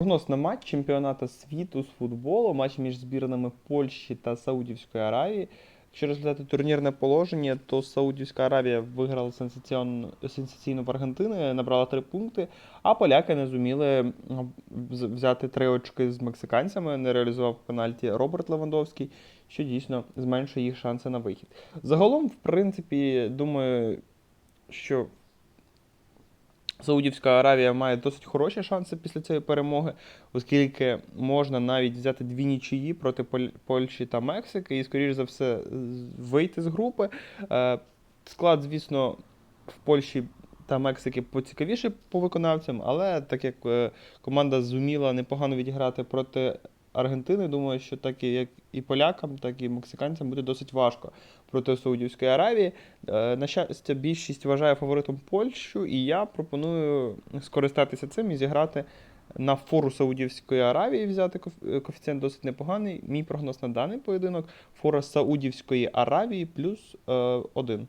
Прогноз на матч чемпіонату світу з футболу, матч між збірними Польщі та Саудівської Аравії. Якщо розглядати турнірне положення, то Саудівська Аравія виграла сенсаційно, сенсаційно в Аргентини, набрала три пункти, а поляки не зуміли взяти три очки з мексиканцями, не реалізував пенальті Роберт Левандовський, що дійсно зменшує їх шанси на вихід. Загалом, в принципі, думаю, що Саудівська Аравія має досить хороші шанси після цієї перемоги, оскільки можна навіть взяти дві нічиї проти Польщі та Мексики і, скоріш за все, вийти з групи. Е, Склад, звісно, в Польщі та Мексики поцікавіший по виконавцям, але так як е, команда зуміла непогано відіграти проти Аргентини, думаю, що так і як і полякам, так і мексиканцям буде досить важко проти Саудівської Аравії. Е, На щастя, більшість вважає фаворитом Польщу, і я пропоную скористатися цим і зіграти на фору Саудівської Аравії, взяти е, коефіцієнт досить непоганий. Мій прогноз на даний поєдинок фора Саудівської Аравії плюс е, 1.